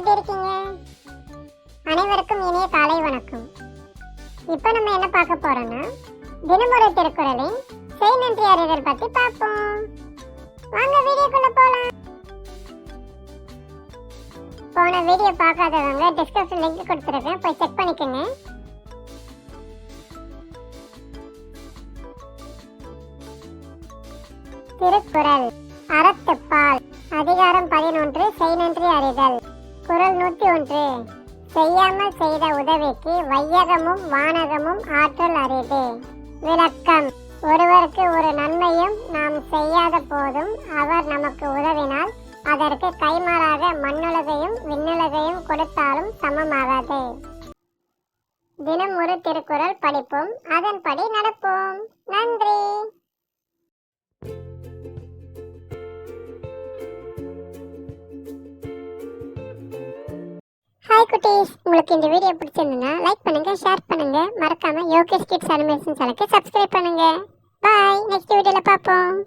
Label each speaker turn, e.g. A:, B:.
A: எப்படி இருக்கீங்க அனைவருக்கும் இனிய காலை வணக்கம் இப்போ நம்ம என்ன பார்க்க போறோம்னா தினமொரு திருக்குறளின் செய் நன்றி அறிதல் பத்தி பார்ப்போம் வாங்க வீடியோக்குள்ள போலாம் போன வீடியோ பார்க்காதவங்க டிஸ்கிரிப்ஷன் லிங்க் கொடுத்துருக்கேன் போய் செக் பண்ணிக்கோங்க திருக்குறள் அறத்துப்பால் அதிகாரம் பதினொன்று செய் நன்றி அறிதல் குரல் நூற்றி ஒன்று செய்யாமல் செய்த உதவிக்கு வையகமும் வானகமும் ஆற்றல் அரிது விளக்கம் ஒருவருக்கு ஒரு நன்மையும் நாம் செய்யாத போதும் அவர் நமக்கு உதவினால் அதற்கு கைமாறாக மண்ணுலகையும் விண்ணுலகையும் கொடுத்தாலும் சமமாகாது தினம் ஒரு திருக்குறள் படிப்போம் அதன்படி நடப்போம்
B: குட்டீஸ் உங்களுக்கு இந்த வீடியோ பிடிச்சிருந்ததுன்னா லைக் பண்ணுங்கள் ஷேர் பண்ணுங்கள் மறக்காமல் யோகேஷ் கிட்ஸ் அனிமேஷன் சேனலுக்கு சப்ஸ்கிரைப் பண்ணுங்கள் பாய் நெக்ஸ்ட் வீடியோவில் பார்ப்போம்